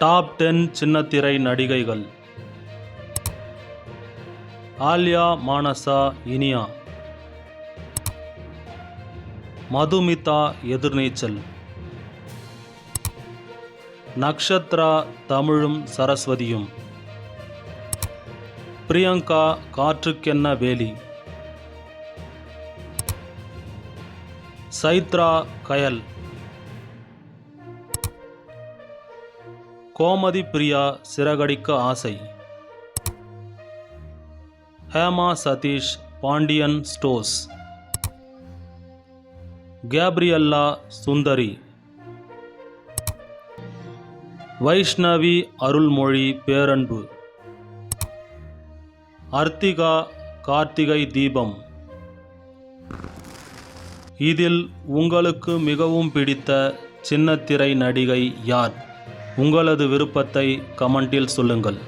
Top ten சின்னத்திரை நடிகைகள். ஆல்யா மானசா இனியா. மதுமிதா எதிர்நீச்சல். நக்ஷத்ரா தமிழும் சரஸ்வதியும். பிரியங்கா காற்றுக்கென்ன வேலி. சைத்ரா கயல். கோமதி பிரியா சிறகடிக்க ஆசை. Hema Sathish Pandian stores Gabriella Sundari. Vaishnavi Arulmozhi Peranbu. Arthika Karthigai Deepam. இதில் உங்களுக்கு மிகவும் பிடித்த சின்னத்திரை நடிகை யார்? உங்களது விருப்பத்தை கமெண்டில் சொல்லுங்கள்.